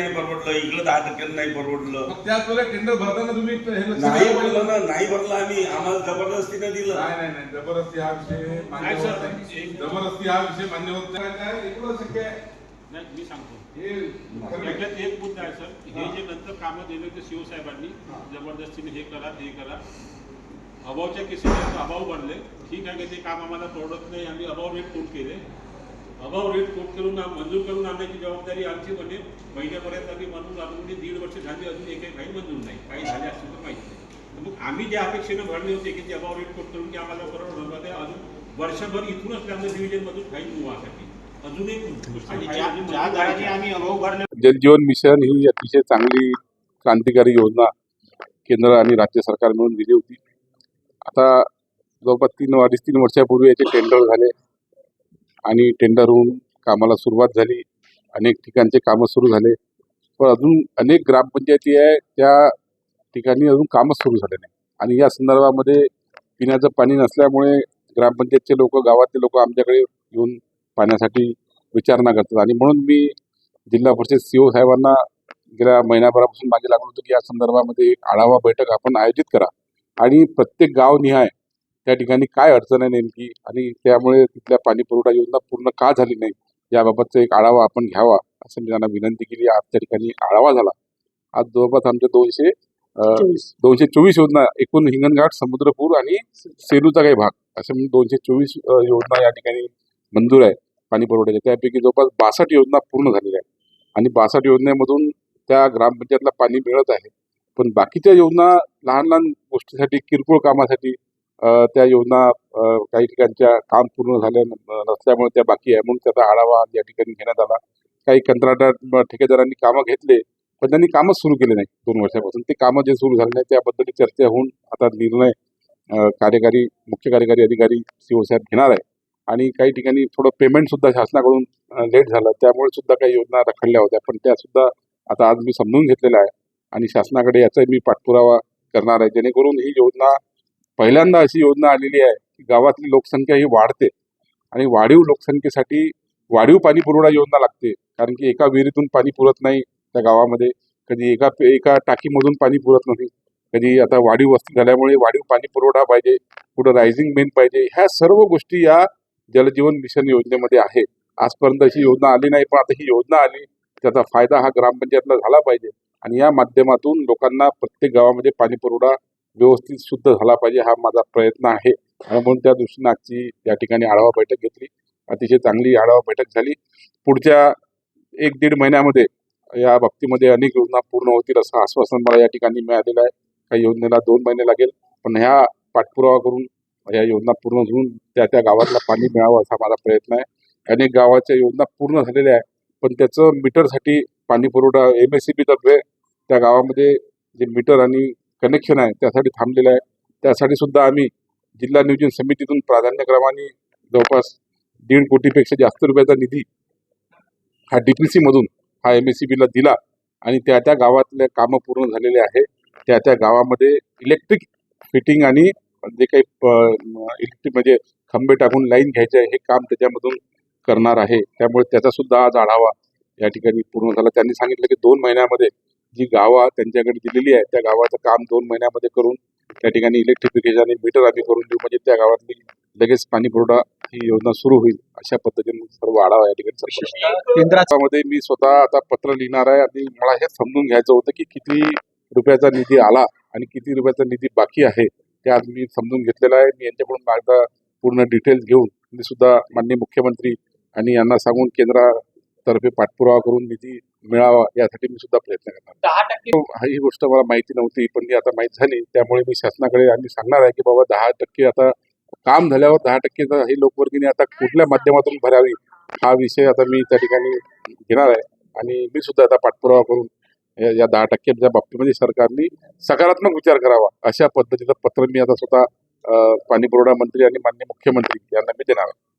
नाही परवडलं इकडं दहा टक्क्यानं नाही परवडलं. मग त्याच वेळेला टेंडर भरताना तुम्ही हे लक्ष नाही भरलं. ना नाही भरलं आम्ही. आम्हाला जबरदस्तीनं दिलं. नाही नाही नाही. जबरदस्ती हा विषय मान्य नाही, होत सर, नाही. एक- जबरदस्ती हा विषय मान्य होत नाही. काय? एवढं शक्य आहे नाही मी सांगतो. हे खरं नाही. याच्यात एक मुद्दा आहे सर. हे जे नंतर कामं दिले होते शिवसाहेबांनी जबरदस्तीने हे करा ते करा. अभावच्या केसेस अभाव बनले. ठीक आहे की ते काम आम्हाला तोडत नाही. आम्ही अभाव रेट कोट केले? अभाव रेट कोट करून मंजूर करून आणण्याची जबाबदारी आमची म्हणजे महिन्यापर्यंत आम्ही म्हणून आणून म्हणजे दीड वर्ष झाली अजून एक एक काही मंजूर नाही. काही झाले असतील तर माहिती नाही. मग आम्ही ज्या अपेक्षेनं भरले होते की ते अभाव रेट कोट करून की आम्हाला बरोबर अजून वर्षभर इथूनच त्यांना डिव्हिजनमधून काही व्हासाठी अजून एक गोष्ट आणि काही ज्या अजून ज्या मंजूर दराने करायची आहे. आम्ही अभाव भरले जलजीवन मिशन ही अतिशय चांगली क्रांतिकारी योजना केंद्र आणि राज्य सरकार मिळून दिली होती. आता जवळपास तीन अडीच तीन वर्षापूर्वी याचे टेंडर झाले. आणि टेंडर होऊन कामाला सुरुवात झाली. अनेक ठिकाणचे कामं सुरू झाले. पण अजून अनेक ग्रामपंचायती आहे त्या ठिकाणी अजून कामच सुरू झाले नाही. आणि या संदर्भामध्ये पिण्याचं पाणी नसल्यामुळे ग्रामपंचायतचे लोक गावातले लोक आमच्याकडे येऊन पाण्यासाठी विचारणा करतात. आणि म्हणून मी जिल्हा परिषद सीओ साहेबांना गेल्या महिन्याभरापासून मागे लागलो होतो की या संदर्भामध्ये एक आढावा बैठक आपण आयोजित करा. आणि प्रत्येक गावनिहाय त्या ठिकाणी काय अडचण आहे नेमकी? आणि त्यामुळे तिथल्या पाणी पुरवठा योजना पूर्ण का झाली नाही? याबाबतचा एक आढावा आपण घ्यावा असं मी त्यांना विनंती केली. आज त्या ठिकाणी आढावा झाला. आज जवळपास आमचे दोनशे दोनशे चोवीस योजना एकूण हिंगणघाट समुद्रपूर आणि सेलूचा काही भाग असे म्हणून दोनशे चोवीस योजना या ठिकाणी मंजूर आहे पाणी पुरवठ्याच्या त्यापैकी जवळपास बासष्ट योजना पूर्ण झालेल्या आहेत. आणि बासष्ट योजनेमधून त्या ग्रामपंचायतला पाणी मिळत आहे. पण बाकीच्या योजना लहान लहान गोष्टीसाठी किरकोळ कामासाठी त्या योजना काही ठिकाणच्या काम पूर्ण झाल्या नसल्यामुळे त्या बाकी आहे. म्हणून त्याचा आढावा या ठिकाणी घेण्यात आला. काही कंत्राटदार ठेकेदारांनी कामं घेतले पण त्यांनी कामच सुरू केले नाही दोन वर्षापासून. ते कामं जे सुरू झाले नाही त्याबद्दल चर्चा होऊन आता निर्णय कार्यकारी मुख्य कार्यकारी अधिकारी सीओ साहेब घेणार आहे आणि काही ठिकाणी थोडं पेमेंट सुद्धा शासनाकडून लेट झालं. त्यामुळे सुद्धा काही योजना रखडल्या होत्या. पण त्या सुद्धा आता आज मी समजून घेतलेल्या आहे आणि शासनाकडे याचा मी पाठपुरावा करणार आहे. जेणेकरून ही योजना पहिल्यांदा अशी योजना आलेली आहे की गावातली लोकसंख्या ही वाढते आणि वाढीव लोकसंख्येसाठी वाढीव पाणी पुरवठा योजना लागते. कारण की एका विहिरीतून पाणी पुरत नाही त्या गावामध्ये. कधी एका एका टाकीमधून पाणी पुरत नाही. कधी आता वाढीव वस्ती झाल्यामुळे वाढीव पाणी पुरवठा पाहिजे कुठं रायझिंग मेन पाहिजे. ह्या सर्व गोष्टी या जलजीवन मिशन योजनेमध्ये आहे आजपर्यंत अशी योजना आली नाही पण आता ही योजना आली त्याचा फायदा हा ग्रामपंचायतला झाला पाहिजे. आणि या माध्यमातून लोकांना प्रत्येक गावामध्ये पाणी पुरवठा व्यवस्थित शुद्ध झाला पाहिजे हा माझा प्रयत्न आहे. आणि म्हणून त्या दृष्टीनं आजची या ठिकाणी आढावा बैठक घेतली. अतिशय चांगली आढावा बैठक झाली. पुढच्या एक दीड महिन्यामध्ये या बाबतीमध्ये अनेक योजना पूर्ण होतील असं आश्वासन मला या ठिकाणी मिळालेलं आहे. काही योजनेला दोन महिने लागेल. पण ह्या पाठपुरावा करून या योजना पूर्ण होऊन त्या त्या गावातला पाणी मिळावं असा माझा प्रयत्न आहे. अनेक गावाच्या योजना पूर्ण झालेल्या आहे पण त्याचं मीटरसाठी पाणी पुरवठा एम एस सी बीतर्फे त्या गावामध्ये जे मीटर आणि कनेक्शन आहे त्यासाठी थांबलेलं आहे. त्यासाठी सुद्धा आम्ही जिल्हा नियोजन समितीतून प्राधान्यक्रमाने जवळपास दीड कोटीपेक्षा जास्त रुपयाचा निधी हा डी पी सीमधून हा एम एस सी बीला दिला आणि त्या त्या गावातले कामं पूर्ण झालेले आहे. त्या त्या गावामध्ये इलेक्ट्रिक फिटिंग आणि जे काही इलेक्ट्रिक म्हणजे खंबे टाकून लाईन घ्यायचे आहे हे काम त्याच्यामधून करणार आहे. त्यामुळे त्याचा सुद्धा आज आढावा या ठिकाणी पूर्ण झाला. त्यांनी सांगितलं की दोन महिन्यामध्ये जी गावं त्यांच्याकडे दिलेली आहे त्या गावाचं काम दोन महिन्यामध्ये करून त्या ठिकाणी इलेक्ट्रिफिकेशन आणि मीटर आम्ही करून देऊ. म्हणजे त्या गावातली लगेच पाणी पुरवठा ही योजना सुरू होईल अशा पद्धतीने सर्व आढावा या ठिकाणी केंद्रामध्ये मी स्वतः आता पत्र लिहिणार आहे आणि मला हे समजून घ्यायचं होतं की किती रुपयाचा निधी आला आणि किती रुपयाचा निधी बाकी आहे ते आज मी समजून घेतलेला आहे. मी यांच्याकडून एकदा पूर्ण डिटेल्स घेऊन मी सुद्धा माननीय मुख्यमंत्री आणि यांना सांगून केंद्रातर्फे पाठपुरावा करून निधी मिळावा यासाठी मी सुद्धा प्रयत्न करणार दहा टक्के हा ही गोष्ट मला माहिती नव्हती पण ती आता माहीत झाली. त्यामुळे मी शासनाकडे आम्ही सांगणार आहे की बाबा दहा टक्के आता काम झाल्यावर दहा टक्के ही लोकवर्गणी आता कुठल्या माध्यमातून भरावी हा विषय आता मी त्या ठिकाणी घेणार आहे. आणि मी सुद्धा आता पाठपुरावा करून या- दहा टक्क्यांच्या बाबतीमध्ये सरकारने सकारात्मक विचार करावा अशा पद्धतीचं पत्र मी आता स्वतः पाणी पुरवठा मंत्री आणि माननीय मुख्यमंत्री यांना मी देणार आहे.